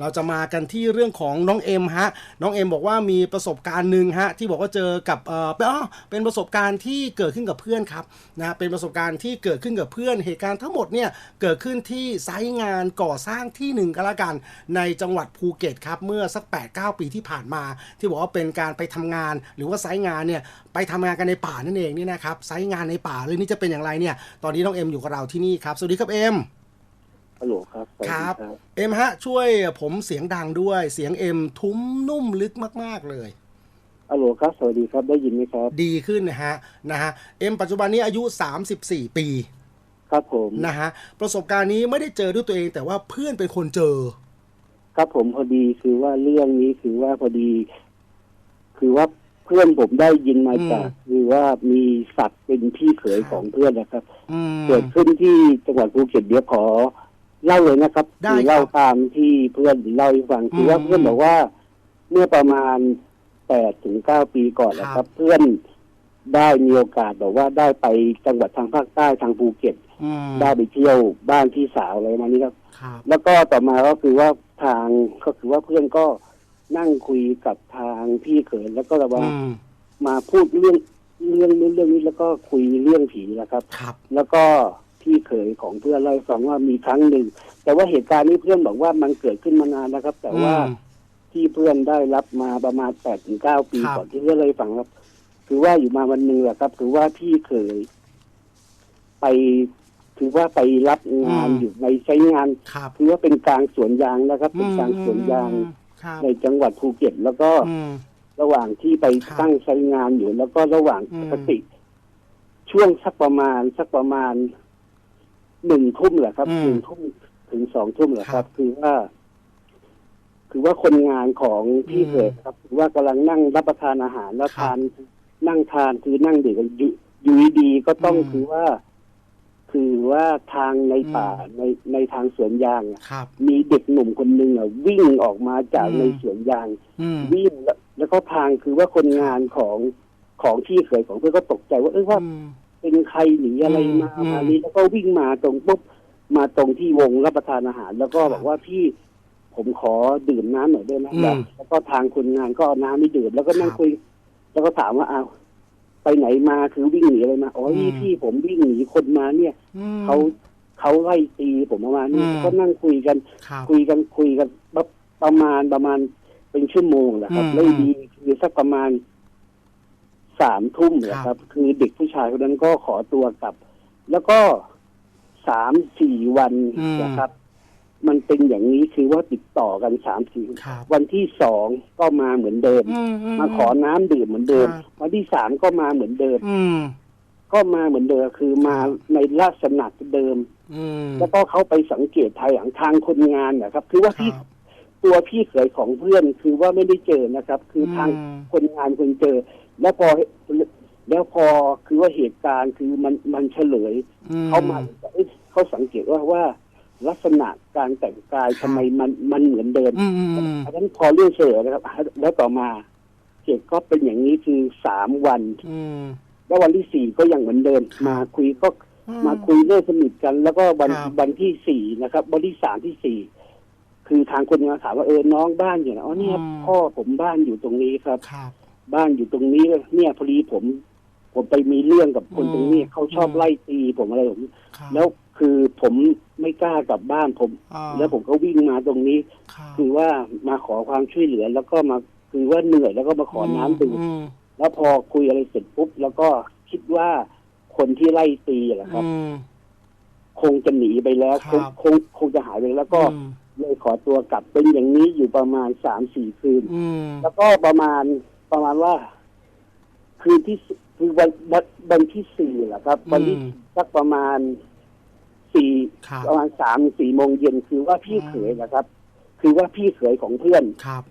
เราจะมากันที่เรื่องของน้องเอ็มฮะ น้องเอ็มบอกว่ามีประสบการณ์หนึ่งฮะที่บอกว่าเจอกับเออเป็นอ๋อเป็นประสบการณ์ที่เกิดขึ้นกับเพื่อนครับนะเป็นประสบการณ์ที่เกิดขึ้นกับเพื่อน เหตุการณ์ทั้งหมดเนี่ยเกิดขึ้นที่ไซต์งานก่อสร้างที่หนึ่งก็แล้วกัน ในจังหวัดภูเก็ตครับเมื่อสัก 8-9 ปีที่ผ่านมา ที่บอกว่าเป็นการไปทำงาน หรือว่าไซต์งานเนี่ยไปทำงานกันในป่านั่นเองนี่นะครับไซต์งานในป่าเลยนี่จะเป็นอย่างไรเนี่ยตอนนี้น้องเอ็มอยู่กับเราที่นี่ครับสวัสดีครับเอ็ม ฮัลโหลครับสวัสดีครับ เอ็มฮะ ช่วยผมเสียงดังด้วย เสียงเอ็มทุ้มนุ่มลึกมาก ๆ เลยฮัลโหลครับ สวัสดีครับ ได้ยินไหมครับ ดีขึ้นนะฮะ นะฮะ เอ็มปัจจุบันนี้อายุ 34 ปี ครับผม นะฮะ ประสบการณ์นี้ไม่ได้เจอด้วยตัวเอง แต่ว่าเพื่อนเป็นคนเจอ ครับผมพอดีคือว่าเรื่องนี้คือว่าพอดี คือว่าเพื่อนผมได้ยินมาอืมจากคือว่ามีศักดิ์เป็นพี่เขยครับของเพื่อนนะครับอืมเกิดขึ้นที่จังหวัดภูเก็ตเดี๋ยวขอ เล่าเลยนะครับได้คือเล่าตามที่เพื่อนเล่าให้ฟังคือว่าอืม เพื่อนบอกว่า เมื่อประมาณแปดถึงเก้าปีก่อนนะคครัรับบเพื่อนได้มีโอกาสบอกว่าได้ไปจังหวัดทางภาคใต้ทางภูเก็ต อืมได้ไปเที่ยวบ้านพี่สาวอะไรประมาณนี้ครับ ครับ แล้วก็ต่อมาก็คือว่าทางก็คือว่าเพื่อนก็นั่งคุยกับทางพี่เขยแล้วก็แบบว่าอืมมาพูดเรื่องเรื่องนู้นเรื่องนี้แล้วก็คุยเรื่องผีนะครับ ครับ แล้วก็ พี่เขยของเพื่อนเล่าให้ฟังว่ามีครั้งหนึ่ง แต่ว่าเหตุการณ์นี้เพื่อนบอกว่ามันเกิดขึ้นมานานแล้วครับ แต่ว่าอืม ที่เพื่อนได้รับมาประมาณแปดถึงเก้าปีครับ ก่อนที่เพื่อนเลยฟังครับ คือว่าอยู่มาวันหนึ่งแหละครับ คือว่าพี่เขยไปถือว่าไปรับงานอยู่ในใช้งาน ครับคือว่าเป็นกลางสวนยางนะครับ เป็นกลางสวนยางอืมครับในจังหวัดภูเก็ตแล้วก็ อืม ระหว่างที่ไปครับตั้งใช้งานอยู่แล้วก็ระหว่างอืม ปกติ ช่วงสักประมาณสักประมาณ หนึ่งทุ่มแหละครับหนึ่งทุ่มถึงสองทุ่มแหละครับ คือว่า คือว่าคนงานของพี่เขยครับคือว่ากำลังนั่งรับประทานอาหารแล้วทานนั่งทานคือนั่งดื่มกันอยู่อยู่ดีๆก็ต้องคือว่า คือว่าทางในป่าในในทางสวนยางอะครับมีเด็กหนุ่มคนหนึ่งอะวิ่งออกมาจากอืมในสวนยางอืมวิ่งแล้วแล้วก็ทางคือว่าคนงานของของพี่เขยของเพื่อนก็ตกใจว่าเออว่าอืม เป็นใครหนีอะไรมาอืม มานี้แล้วก็วิ่งมาตรงปุ๊บมาตรงที่วงรับประทานอาหาร แล้วก็ครับบอกว่าพี่ผมขอดื่มน้ำหน่อยได้ไหมอืมแล้วก็ทางคนงานก็เอาน้ำไม่ดื่มแล้วก็นั่งครับคุย แล้วก็ถามว่าอ้าวไปไหนมาคือวิ่งหนีอะไรมาอ๋อนี่อืมพี่ผมวิ่งหนีคนมาเนี่ย อืม เขาเขาไล่ตีผมประมาณนี้อืม ก็นั่งคุยกัน ครับ คุยกันคุยกันแบบประมาณประมาณเป็นชั่วโมงแหละครับอืมแล้วดีคือสักประมาณ สามทุ่มแหละคครัรับบคือเด็กผู้ชายคนนั้นก็ขอตัวกลับ แล้วก็สามสี่วันอืมนะครับ มันเป็นอย่างนี้คือว่าติดต่อกันสามสี่ครับวันที่สองก็มาเหมือนเดิมอืมมาขอน้ำดื่มเหมือนเดิมครับวันที่สามก็มาเหมือนเดิมอืมก็มาเหมือนเดิมคือมาในลักษณะเดิมอืมแล้วก็เขาไปสังเกตภายหลังทางคนงานนะครับ คือว่าพี่ครับตัวพี่เขยของเพื่อนคือว่าไม่ได้เจอนะครับ คือทางอืมคนงานคนเจอ แล้วพอแล้วพอคือว่าเหตุการณ์คือมันมันเฉลยอืเขามาเอ้ยเขาสังเกตว่าว่าลักษณะการแต่งกายครับทำไมมันมันเหมือนเดิมอืมอืมอืมอันนั้นพอเรื่องเฉลยนะครับ แล้วต่อมาเหตุก็เป็นอย่างนี้คือสามวันอืมแล้ววันที่สี่ก็ยังเหมือนเดิมครับมาคุยก็อืมาคุยเรื่องสนิทกัน แล้วก็วันครับวันที่สี่นะครับ วันที่สามที่สี่คือทางคนงานถามว่าเออน้องบ้านอยู่ไหนอ๋อเนี่ยพ่อผมบ้านอยู่ตรงนี้ครับครั บบ้านอยู่ตรงนี้เนี่ยพอดีผม ผมไปมีเรื่องกับคนอืมตรงนี้เขาชอบอืมไล่ตีผมอะไรผมครับแล้วคือผมไม่กล้ากลับบ้านผมอ่าแล้วผมก็วิ่งมาตรงนี้ครับคือว่ามาขอความช่วยเหลือ แล้วก็มาคือว่าเหนื่อยแล้วก็มาขอน้ำดื่มอืมแล้วพอคุยอะไรเสร็จปุ๊บแล้วก็คิดว่าคนที่ไล่ตีแหละครับอืมคงจะหนีไปแล้วคครังบคงคงจะหายไปแล้วแล้วก็อืมเลยขอตัวกลับเป็นอย่างนี้อยู่ประมาณสามสี่คืนอืมแล้วก็ประมาณ ประมาณว่า คืนที่สี่คือวันวันวันที่สี่แหละครับ วันที่สักประมาณสี่ครับประมาณสามสี่โมงเย็นคือว่าพี่อืมเขยนะครับ คือว่าพี่เขยของเพื่อนครับ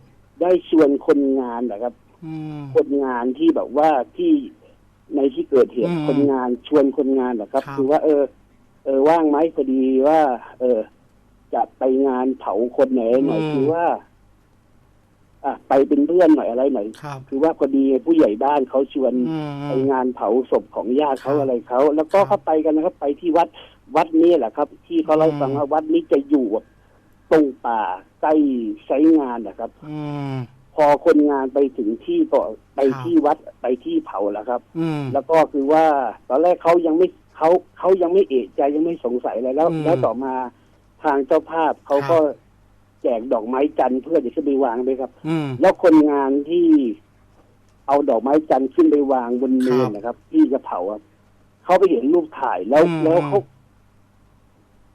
ได้ชวนคนงานนะครับอืมคนงานที่แบบว่าที่ในที่เกิดเหตุอืมคนงานชวนคนงานนะครับครับ คือว่า เออ เออว่างไหมพอดีว่า เออ จะไปงานเผาคนไหนหน่อยคือว่า อะไปเป็นเพื่อนหน่อยอะไรหน่อยครับ คือว่าพอดีผู้ใหญ่บ้านเขาชวนอืม ไปงานเผาศพของญาติเขาครับอะไรเขาแล้วก็ครับเขาไปกันนะครับ ไปที่วัดวัดนี้แหละครับ ที่เขาเล่าให้ฟังว่าวัดนี้จะอยู่แบบตรงป่าใกล้ใช้งานนะครับ อืม พอคนงานไปถึงที่ก็ไปครับ ที่วัดไปที่เผาแล้วครับ อืม แล้วก็คือว่าตอนแรกเขายังไม่เขาเขายังไม่เอะใจยังไม่สงสัยอะไรแล้ว อืมแล้วต่อมาทางเจ้าภาพเขาครับก็ แจกดอกไม้จันทร์เพื่อจะขึ้นไปวางเลยครับ อืม แล้วคนงานที่เอาดอกไม้จันทร์ขึ้นไปวางบนเมครันบนะครับ ที่จะเผาอะเขาไปเห็นรูปถ่ายแล้วอืมแล้วเขา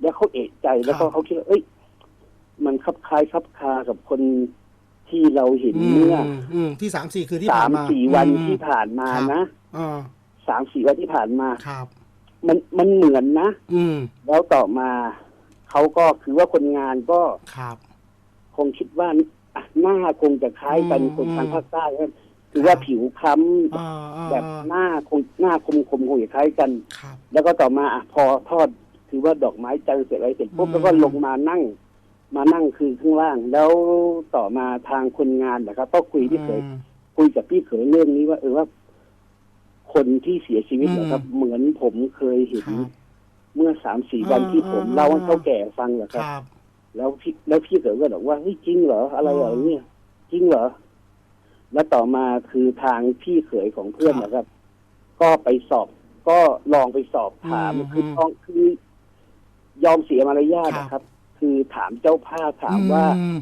แล้วเขาเอะใจแล้วก็ครับ เขาคิดว่าเอ้ย มันคลับคล้ายคลับคากับคนที่เราเห็นอืมเมื่ออืมที่สามสี่คืนที่สาผ่านมมาสี่วันอืมที่ผ่านมาครับนะอ่าสามสี่วันที่ผ่านมา ครับ มันมันเหมือนนะ อืมแล้วต่อมาเขาก็คือว่าคนงานก็ครับ คงคิดว่าอะหน้าคงจะคล้ายกันอืมคนทางอืมภาคใต้นะคือว่าผิวค้ำอ่าอ่าแบบหน้าคงหน้าคมคมๆคงจะคล้ายกันครับแล้วก็ต่อมาอะพอทอดคือว่าดอกไม้จันทร์เสร็จอะไรเสร็จปุ๊บอืมแล้วก็ลงมานั่ง มานั่งคือข้างล่าง แล้วต่อมาทางคนงานนะครับก็คุยพี่เขยอืมคุยกับพี่เขยเรื่องนี้ว่า เออว่า คนที่เสียชีวิตอืมนะครับ เหมือนผมเคยเห็นครับเมื่อสามสี่วันอ่าที่ผมอ่าเล่าให้เขาแก่ฟังเหรอคครับรับ แล้วพี่แล้วพี่เขยก็บอกว่าเฮ้ยจริงเหรออะไรเหรออ๋อเนี่ยจริงเหรอแล้วต่อมาคือทางพี่เขยของเพื่อนครับนะครับ ก็ไปสอบ ก็ลองไปสอบถามอืมคือต้องคือยอมเสียมารยาทครับนะครับ คือถามเจ้าภาพถามว่าอืม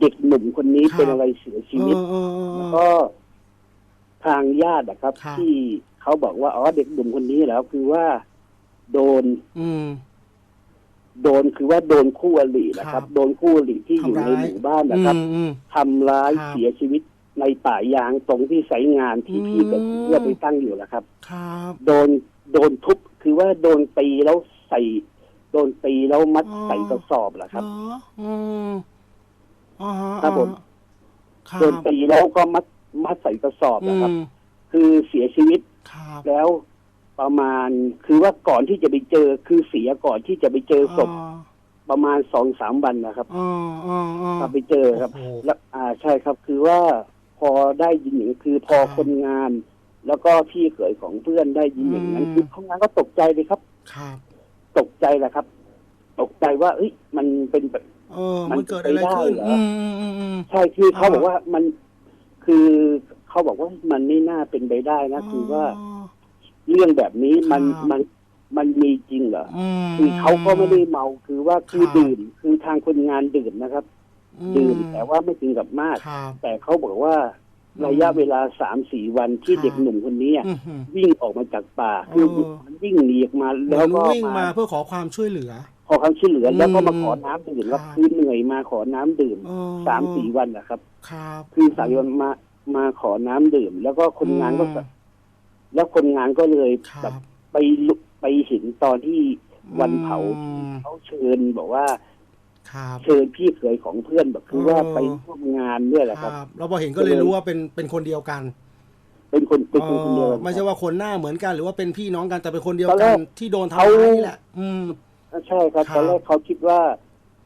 เด็กหนุ่มคนนี้ครับเป็นอะไรเสียชีวิตเออเออเออแล้วก็ทางญาตินะครับครับ ที่เขาบอกว่าอ๋อเด็กหนุ่มคนนี้แล้วคือว่า โดน อืม โดนคือว่าโดนคู่อรินะคครัรับบโดนคู่อริที่อยู่ทำในร้ายหมู่บ้านนะครับอืมอืมทำร้ายครับเสียชีวิตในป่ายางตรงที่ไซต์งานที่อืมพี่กับเพื่อนไปตั้งอยู่นะครับ ครับโดนโดนทุบคือว่าโดนตีแล้วใส่ โดนตีแล้วมัดอ๋อใส่กระสอบแหละครับเหรออืมอ่าฮะครับผมครับโดนตีแล้วก็มัดมัดใส่กระสอบอืนะครับมคือเสียชีวิตครับแล้ว ประมาณคือว่าก่อนที่จะไปเจอคือเสียก่อนที่จะไปเจอศพประมาณสองสามวันนะครับอ่าอ่าอ่าครับไปเจอครับโอ้โหแล้วอ่าใช่ครับ คือว่าพอได้ยินอย่างนี้คือพอครับคนงาน แล้วก็พี่เขยของเพื่อนได้ยินอย่างนั้นอืมคือคนงานก็ตกใจเลยครับ ครับ ตกใจแหละครับ ตกใจว่าเอ้ยมันเป็นแบบเออมัมันนเกิดอะไรไปได้ขึ้นเหรออืมอืมอืมอืมใช่คือเขาอ่าบอกว่ามันคือเขาบอกว่ามันไม่น่าเป็นไปได้นะ คือว่า เรื่องแบบนี้มันครับมันมันมีจริงเหรออืมคือเขาก็ไม่ได้เมาคือว่าคือครับดื่มคือทางคนงานดื่มนะครับ ดื่มแต่ว่าไม่ถึงกับมากครับแต่เขาบอกว่าอืมระยะเวลาสามสี่วันที่ครับเด็กหนุ่มคนนี้อะอื้อหือวิ่งออกมาจากป่าคือเออมันวิ่งหนีออกมาเหมืแล้อวนก็วิ่งมามาเพื่อขอความช่วยเหลือ ขอความช่วยเหลืออืมแล้วก็มาขอน้ำดื่มแล้วครับคือเหนื่อยมาขอน้ำดื่มเออสามสี่วันนะครับครับ คือสามวันมามาขอน้ำดื่ม แล้วก็คนงานก็อืม แล้วคนงานก็เลยครัแบบบไปลุไปเห็นตอนที่วันเผาอืมเขาเชิญบอกว่า ครับ เชิญพี่เขยของเพื่อนแบบคือว่าเออไปร่วมงานด้วยแหละคครับ รับเราพอเห็นก็เลยรู้ว่าเป็นเป็นคนเดียวกันเป็นคนเป็นคนคนเดียวเออไม่ใช่ว่าคนหน้าเหมือนกัน หรือว่าเป็นพี่น้องกันแต่เป็นคนเดียวตอนแรกักนที่โดนเขาทำร้ายนี่แหละ อืม ใช่ครับครับตอนแรกเขาคิดว่า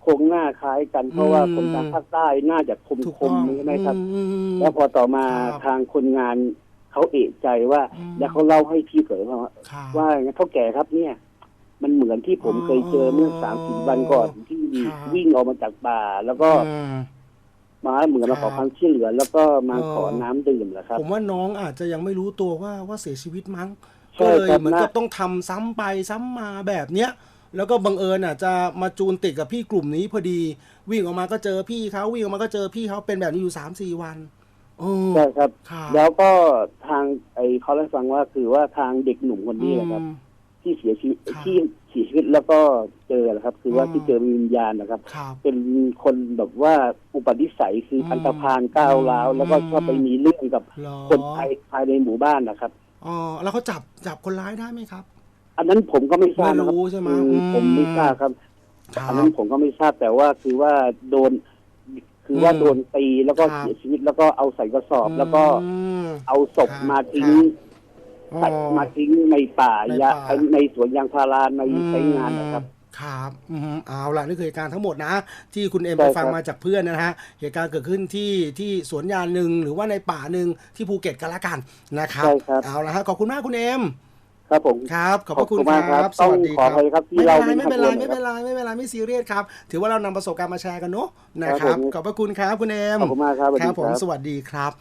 โครงหน้าคล้ายกัน เพราะว่าอืม คนทางภาคใต้น่าจะคมถูกคต้อมงใช่ไหมครับอืมแล้วพอต่อมาครับ ทางคนงาน เขาเอะใจว่าอืมแล้วเขาเล่าให้พี่เขยฟังว่าครับว่าอย่างนั้นเท่าแก่ครับเนี่ย มันเหมือนที่ผมอ๋อเคยเจอเมื่อสามสี่วันก่อนที่ครับวิ่งออกมาจากป่าแล้วก็อืมมาเหมือนมาขอครับความช่วยเหลือ แล้วก็มาเออขอน้ำดื่มแหละครับ ผมว่าน้องอาจจะยังไม่รู้ตัวว่าว่าเสียชีวิตมั้งใช่ก็เลยครับเหมือนกับน่าต้องทำซ้ำไปซ้ำมาแบบเนี้ยแล้วก็บังเอิญอะจะมาจูนติดกับพี่กลุ่มนี้พอดี วิ่งออกมาก็เจอพี่เขาวิ่งออกมาก็เจอพี่เขาเป็นแบบนี้อยู่สามสี่วันโอ้ ใช่ครับครับ แล้วก็ทางไอเขาเล่าให้ฟังว่าคือว่าทางเด็กหนุ่มคนนี้แหละครับอืมที่เสียชีวิตครับที่เสียชีวิตแล้วก็เจอนะครับ คือว่าอืมที่เจอวิญญาณนะครับครับ เป็นคนแบบว่าอุปนิสัยคืออมอันตรพานก้าวร้าวอืมแล้วก็ชอบไปมีเรื่องกับเหรอคนภายภายในหมู่บ้านนะครับอ๋อแล้วเขาจับจับคนร้ายได้ไหมครับ อันนั้นผมก็ไม่ทราบไม่นะครับรู้ใช่ไหมคืออืมผมไม่ทราบครับครัอันบนั้นผมก็ไม่ทราบแต่ว่าคือว่าโดน คือว่าอืมโดนตีแล้วก็ครับ เสียชีวิตแล้วก็เอาใส่กระสอบ แล้วก็มเอาศพครับมาทิ้งอ๋อใส่มาทิ้งในป่าในยาป่า ในสวนยางพาราในใช้งานนะครับ ครับอืมเอาล่ะนี่คือเหตุการณ์ทั้งหมดนะ ที่คุณเอ็มใช่ไปฟังครับมาจากเพื่อนนะฮะเหตุการณ์เกิดขึ้นที่ที่สวนยางหนึ่งหรือว่าในป่าหนึ่งที่ภูเก็ตกันละกันนะครับ ใช่ครับ เอาละฮะขอบคุณมากคุณเอ็ม ครับผมครับขอบพระคุณขอบคุณมากคครัรับบสวัสดีคต้รัองขออภัยครับที่ไม่เราเป็นไรเป็ไม่นเป็นไรขบวนไม่เป็นไรไม่เป็นไรไม่ซีเรียสครับ ถือว่าเรานำประสบการณ์มาแชร์กันเนาะนะคครัรับบผมขอบพระคุณครับคุณเอ็มขอบคุณมากครับสวัสคดีรับผมครับสวัสดีครับ